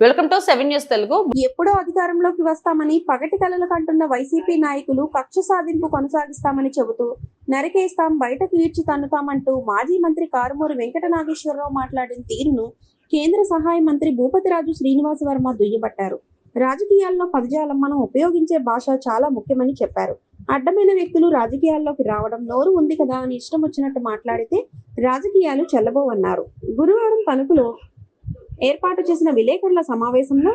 Welcome to seven news Telugu. ఎప్పుడో అధికారంలోకి వస్తామని పగటి కలలు కంటున్న వైసీపీ నాయకులు కక్ష సాధింపు కొనసాగిస్తామని చెబుతూ నరికేస్తాం బయటకు ఈడ్చి తన్నుతామంటూ మాజీ మంత్రి కారుమూరి వెంకట నాగేశ్వరరావు మాట్లాడిన తీరును కేంద్ర సహాయ మంత్రి భూపతిరాజు శ్రీనివాస వర్మ దుయ్యబట్టారు. రాజకీయాల్లో పదజాలం మనం ఉపయోగించే భాష చాలా ముఖ్యమని చెప్పారు. అడ్డమైన వ్యక్తులు రాజకీయాల్లోకి రావడం నోరు ఉంది కదా అని ఇష్టం వచ్చినట్టు మాట్లాడితే రాజకీయాలు చెల్లబోవన్నారు. గురువారం తణుకులో ఏర్పాటు చేసిన విలేకరుల సమావేశంలో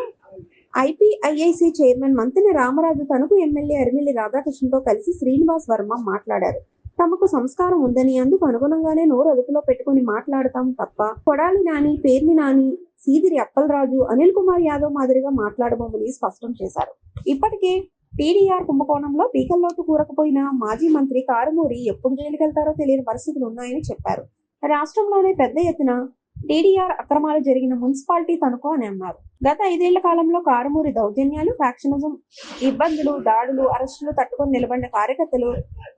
ఐపీఐఐసి చైర్మన్ మంత్రి రామరాజు తణుకు ఎమ్మెల్యే అరిమిల్లి రాధాకృష్ణతో కలిసి శ్రీనివాస్ వర్మ మాట్లాడారు. తమకు సంస్కారం ఉందని అందుకు అనుగుణంగానే నోరు అదుపులో పెట్టుకుని మాట్లాడతాం తప్ప కొడాలి నాని పేర్ని నాని సీదిరి అప్పలరాజు అనిల్ కుమార్ యాదవ్ మాదిరిగా మాట్లాడబోమని స్పష్టం చేశారు. ఇప్పటికే టీడీఆర్ కుంభకోణంలో పీకల్లోకి కూరకపోయిన మాజీ మంత్రి కారుమూరి ఎప్పుడు జైలుకెళ్తారో తెలియని పరిస్థితులు ఉన్నాయని చెప్పారు. రాష్ట్రంలోనే పెద్ద ఎత్తున టీడీఆర్ అక్రమాలు జరిగిన మున్సిపాలిటీ తణుకు అని అన్నారు. గత ఐదేళ్ళ కాలంలో కారుమూరి దౌర్జన్యాలు ఫ్యాక్షనిజం ఇబ్బందులు దాడులు అరెస్టులు తట్టుకొని నిలబడిన కార్యకర్తలు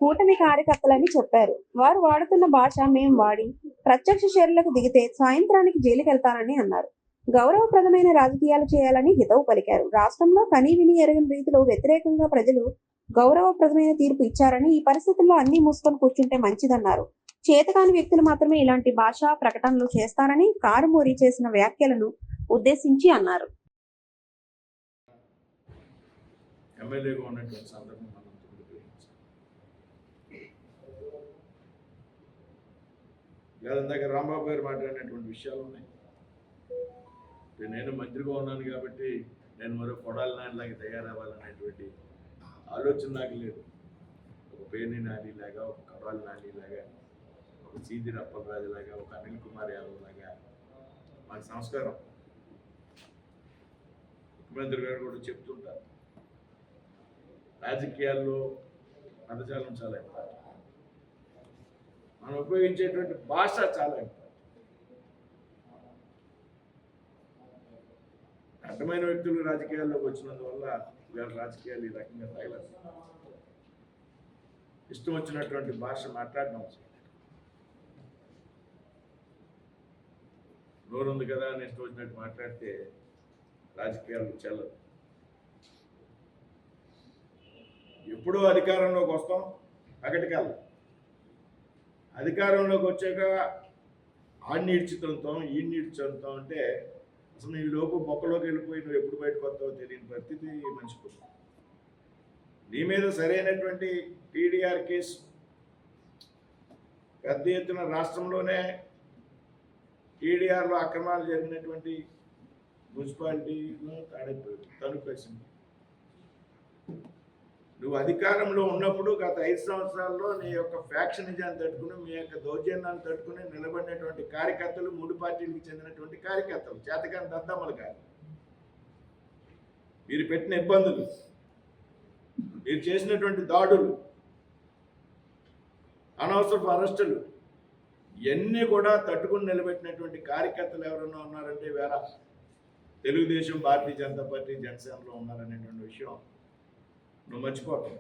కూటమి కార్యకర్తలని చెప్పారు. వారు వాడుతున్న భాష మేం వాడి ప్రత్యక్ష చర్యలకు దిగితే సాయంత్రానికి జైలుకెళ్తానని అన్నారు. గౌరవప్రదమైన రాజకీయాలు చేయాలని హితవు పలికారు. రాష్ట్రంలో కనీవిని ఎరగని రీతిలో వ్యతిరేకంగా ప్రజలు గౌరవప్రదమైన తీర్పు ఇచ్చారని ఈ పరిస్థితుల్లో అన్ని మూసుకొని కూర్చుంటే మంచిదన్నారు. చేతకాని వ్యక్తులు మాత్రమే ఇలాంటి భాషా ప్రకటనలు చేస్తారని కారుమూరి చేసిన వ్యాఖ్యలను ఉద్దేశించి అన్నారు. ఎమ్మెల్యేగా ఉన్నటువంటి సందర్భం మనం గుర్తుపెట్టుకోవాలి. ఇందాక రాంబాబు గారు మాట్లాడినటువంటి విషయాలు ఉన్నాయి. నేను మంత్రిగా ఉన్నాను కాబట్టి నేను మరో కొడాలి నాయనలాగా తయారవ్వాలనేటువంటి ఆలోచన నాకు లేదు. ఒక నాడి లాగా ఒక కొడాలి నానిలాగా ఒక సీదిరి అప్పలరాజు లాగా ఒక అనిల్ కుమార్ యాదవ్ లాగా మాకు సంస్కారం. ముఖ్యమంత్రి గారు కూడా చెప్తుంటారు. రాజకీయాల్లో పదజాలం చాలా ఇంపార్టెంట్. మనం ఉపయోగించేటువంటి భాష చాలా ఇంపార్టెంట్. అడ్డమైన వ్యక్తులు రాజకీయాల్లోకి వచ్చినందువల్ల వీళ్ళ రాజకీయాలు ఈ రకంగా తగలేదు ఇష్టం వచ్చినటువంటి భాష మాట్లాడడం నోరు ఉంది కదా అని ఇష్టం వచ్చినట్టు మాట్లాడితే రాజకీయాలు చెల్లదు ఎప్పుడూ అధికారంలోకి వస్తాం అక్కడికెళ్ళం అధికారంలోకి వచ్చాక ఆడిని ఈ ఈడిని ఈడ్చుతుంటాం అంటే అసలు ఈ లోపు బొక్కలోకి వెళ్ళిపోయి నువ్వు ఎప్పుడు బయటకు వస్తావో తెలియని పరిస్థితి మనిషికి నీ మీద సరైనటువంటి టీడీఆర్ కేసు పెద్ద ఎత్తున రాష్ట్రంలోనే టీడీఆర్లో అక్రమాలు జరిగినటువంటి మున్సిపాలిటీలో తాడైపోయి తణుకు వచ్చింది నువ్వు అధికారంలో ఉన్నప్పుడు గత ఐదు సంవత్సరాల్లో నీ యొక్క ఫ్యాక్షనిజాన్ని తట్టుకుని మీ యొక్క దౌర్జన్యాన్ని తట్టుకుని నిలబడినటువంటి కార్యకర్తలు మూడు పార్టీలకు చెందినటువంటి కార్యకర్తలు చేతకాని దద్దమ్మలు కాదు. మీరు పెట్టిన ఇబ్బందులు మీరు చేసినటువంటి దాడులు అనవసరపు అరెస్టులు ఇవన్నీ కూడా తట్టుకుని నిలబెట్టినటువంటి కార్యకర్తలు ఎవరైనా ఉన్నారంటే వేరే తెలుగుదేశం భారతీయ జనతా పార్టీ జనసేనలో ఉన్నారనేటువంటి విషయం నువ్వు మర్చిపోతావు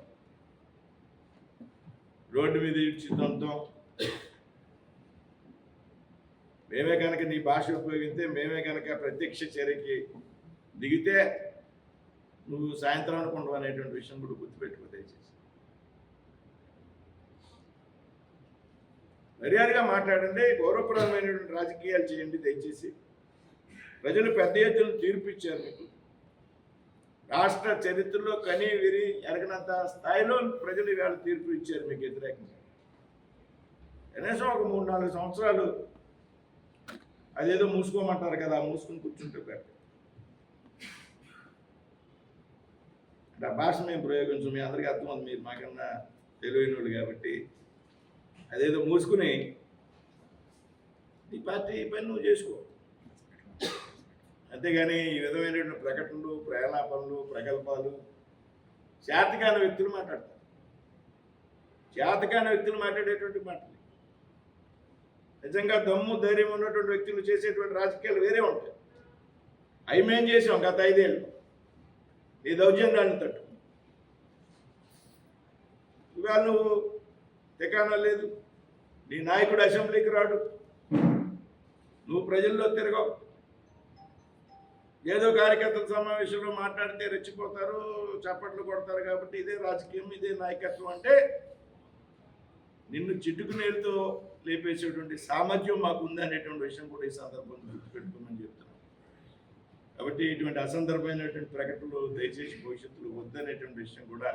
రోడ్డు మీద ఇడ్చిద్దాం మేమే కనుక నీ భాష ఉపయోగిస్తే మేమే కనుక ప్రత్యక్ష చర్యకి దిగితే నువ్వు సాయంత్రం అనుకుంటావు అనేటువంటి విషయం కూడా గుర్తుపెట్టుకో దయచేసి. మర్యాదగా మాట్లాడండి గౌరవప్రదమైనటువంటి రాజకీయాలు చేయండి దయచేసి. ప్రజలు పెద్ద ఎత్తున తీర్పు ఇచ్చారు మీకు. రాష్ట్ర చరిత్రలో కని విరి ఎరగనంత స్థాయిలో ప్రజలు ఇవాళ తీర్పు ఇచ్చారు మీకు వ్యతిరేకంగా. కనీసం ఒక మూడు నాలుగు సంవత్సరాలు అదేదో మూసుకోమంటారు కదా మూసుకుని కూర్చుంటే బెటర్. అంటే ఆ భాష మేము ప్రయోగించు మీ అందరికీ అర్థమవుతుంది మీరు మాకన్నా తెలివైన వాళ్ళు కాబట్టి. అదేదో మూసుకుని. నీ పార్టీ పని నువ్వు చేసుకో. అంతేగాని ఈ విధమైనటువంటి ప్రకటనలు ప్రయాణాపనలు ప్రగల్భాలు చేతకాని వ్యక్తులు మాట్లాడతారు. చేతకాని వ్యక్తులు మాట్లాడేటువంటి మాటలు. నిజంగా దమ్ము ధైర్యం ఉన్నటువంటి వ్యక్తులు చేసేటువంటి రాజకీయాలు వేరే ఉంటాయి. అవి మేం చేసాం గత ఐదేళ్ళు. నీ దౌర్జన్యాన్ని తట్టు. ఇవాళ నువ్వు తికానా లేదు. నీ నాయకుడు అసెంబ్లీకి రాడు. నువ్వు ప్రజల్లో తిరగవు. ఏదో కార్యకర్తల సమావేశంలో మాట్లాడితే రెచ్చిపోతారు చప్పట్లు కొడతారు కాబట్టి ఇదే రాజకీయం ఇదే నాయకత్వం అంటే నిన్ను చిట్టుకు నేలుతో లేపేసేటువంటి సామర్థ్యం మాకు ఉందనేటువంటి విషయం కూడా ఈ సందర్భంగా గుర్తుపెట్టుకోమని చెప్తున్నాను. కాబట్టి ఇటువంటి అసందర్భమైనటువంటి ప్రకటనలు దయచేసి భవిష్యత్తులో వద్దనేటువంటి విషయం కూడా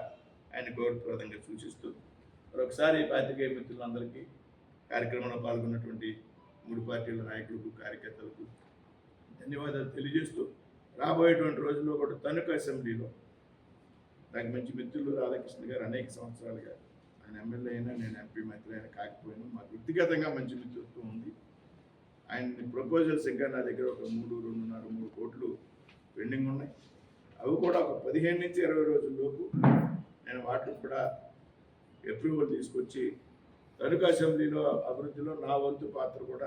ఆయన గౌరవప్రదంగా సూచిస్తుంది మరొకసారి పాత్రికేయ మిత్రులందరికీ కార్యక్రమంలో పాల్గొన్నటువంటి మూడు పార్టీల నాయకులకు కార్యకర్తలకు ధన్యవాదాలు తెలియజేస్తూ రాబోయేటువంటి రోజుల్లో కూడా తణుకు అసెంబ్లీలో నాకు మంచి మిత్రులు రాధాకృష్ణ గారు అనేక సంవత్సరాలుగా ఆయన ఎమ్మెల్యే అయినా నేను ఎంపీ మంత్రి అయినా కాకపోయినా మాకు వ్యక్తిగతంగా మంచి మిత్రత్వం ఉంది. ఆయన ప్రపోజల్స్ ఇంకా నా దగ్గర ఒక మూడు రెండున్నర మూడు కోట్లు పెండింగ్ ఉన్నాయి. అవి కూడా ఒక పదిహేను నుంచి ఇరవై రోజుల్లోపు నేను వాటిని కూడా అప్రూవల్ తీసుకొచ్చి తణుకు అసెంబ్లీలో అభివృద్ధిలో నా వంతు పాత్ర కూడా